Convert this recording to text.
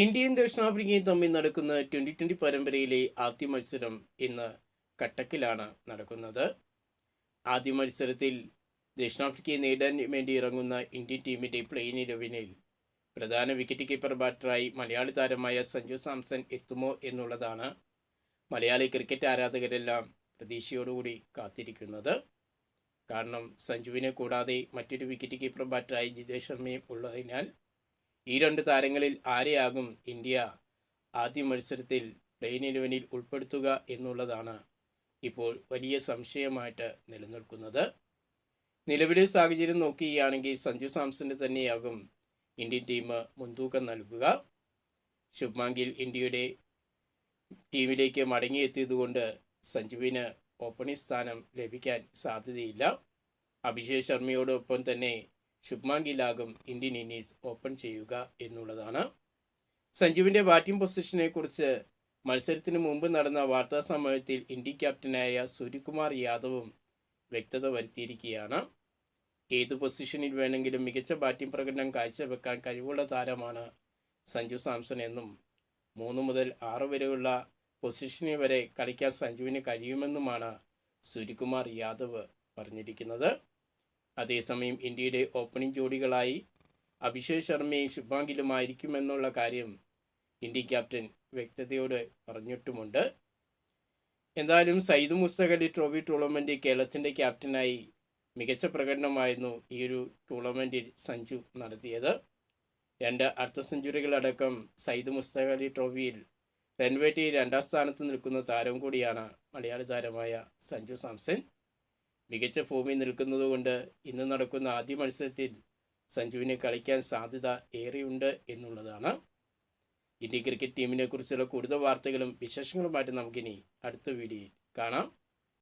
ഇന്ത്യയും ദക്ഷിണാഫ്രിക്കയും തമ്മിൽ നടക്കുന്ന ട്വന്റി ട്വന്റി പരമ്പരയിലെ ആദ്യ മത്സരം ഇന്ന് കട്ടക്കിലാണ് നടക്കുന്നത്. ആദ്യ മത്സരത്തിൽ ദക്ഷിണാഫ്രിക്കയെ നേടാൻ വേണ്ടി ഇറങ്ങുന്ന ഇന്ത്യൻ ടീമിന്റെ പ്ലെയിൻ ഇലവനിൽ പ്രധാന വിക്കറ്റ് കീപ്പർ ബാറ്ററായി മലയാളി താരമായ സഞ്ജു സാംസൺ എത്തുമോ എന്നുള്ളതാണ് മലയാളി ക്രിക്കറ്റ് ആരാധകരെല്ലാം പ്രതീക്ഷയോടുകൂടി കാത്തിരിക്കുന്നത്. കാരണം സഞ്ജുവിനെ കൂടാതെ മറ്റൊരു വിക്കറ്റ് കീപ്പർ ബാറ്ററായി ജിതേഷ് ശർമ്മയും ഉള്ളതിനാൽ ഈ രണ്ട് താരങ്ങളിൽ ആരെയാകും ഇന്ത്യ ആദ്യ മത്സരത്തിൽ പ്ലെയിൻ ഇലവനിൽ ഉൾപ്പെടുത്തുക എന്നുള്ളതാണ് ഇപ്പോൾ വലിയ സംശയമായിട്ട് നിലനിൽക്കുന്നത്. നിലവിലെ സാഹചര്യം നോക്കുകയാണെങ്കിൽ സഞ്ജു സാംസന് തന്നെയാകും ഇന്ത്യൻ ടീം മുൻതൂക്കം നൽകുക. ശുഭ്മാങ്കിൽ ഇന്ത്യയുടെ ടീമിലേക്ക് മടങ്ങിയെത്തിയതുകൊണ്ട് സഞ്ജുവിന് ഓപ്പണിംഗ് സ്ഥാനം ലഭിക്കാൻ സാധ്യതയില്ല. അഭിഷേക് ശർമ്മയോടൊപ്പം തന്നെ ശുഭ്മാൻ ഗില്ലാകും ഇന്ത്യൻ ഇന്നീസ് ഓപ്പൺ ചെയ്യുക എന്നുള്ളതാണ്. സഞ്ജുവിന്റെ ബാറ്റിംഗ് പൊസിഷനെക്കുറിച്ച് മത്സരത്തിന് മുമ്പ് നടന്ന വാർത്താ സമ്മേളനത്തിൽ ഇന്ത്യൻ ക്യാപ്റ്റനായ സൂര്യകുമാർ യാദവും വ്യക്തത വരുത്തിയിരിക്കുകയാണ്. ഏത് പൊസിഷനിൽ വേണമെങ്കിലും മികച്ച ബാറ്റിംഗ് പ്രകടനം കാഴ്ചവെക്കാൻ കഴിവുള്ള താരമാണ് സഞ്ജു സാംസൺ എന്നും മൂന്ന് മുതൽ ആറ് വരെയുള്ള പൊസിഷനിൽ വരെ കളിക്കാൻ സഞ്ജുവിന് കഴിയുമെന്നുമാണ് സൂര്യകുമാർ യാദവ് പറഞ്ഞിരിക്കുന്നത്. അതേസമയം ഇന്ത്യയുടെ ഓപ്പണിംഗ് ജോഡികളായി അഭിഷേക് ശർമ്മയും ശുഭാങ്കിലുമായിരിക്കുമെന്നുള്ള കാര്യം ഇന്ത്യൻ ക്യാപ്റ്റൻ വ്യക്തതയോടെ പറഞ്ഞിട്ടുമുണ്ട്. എന്തായാലും സയ്യിദ് മുസ്തഖ് അലി ട്രോഫി ടൂർണമെന്റ് കേരളത്തിന്റെ ക്യാപ്റ്റനായി മികച്ച പ്രകടനമായിരുന്നു ഈ ഒരു ടൂർണമെന്റിൽ സഞ്ജു നടത്തിയത്. രണ്ട് അർദ്ധ സെഞ്ചുറികളടക്കം സയ്യിദ് മുസ്തഖ് അലി ട്രോഫിയിൽ റൺവേറ്റയിൽ രണ്ടാം സ്ഥാനത്ത് നിൽക്കുന്ന താരം കൂടിയാണ് മലയാളി താരമായ സഞ്ജു സാംസൺ. മികച്ച ഫോമിൽ നിൽക്കുന്നതുകൊണ്ട് ഇന്ന് നടക്കുന്ന ആദ്യ മത്സരത്തിൽ സഞ്ജുവിനെ കളിക്കാൻ സാധ്യത ഏറെയുണ്ട് എന്നുള്ളതാണ്. ഇന്ത്യ ക്രിക്കറ്റ് ടീമിനെ കുറിച്ചുള്ള കൂടുതൽ വാർത്തകളും വിശേഷങ്ങളുമായിട്ട് നമുക്കിനി അടുത്ത വീഡിയോയിൽ കാണാം.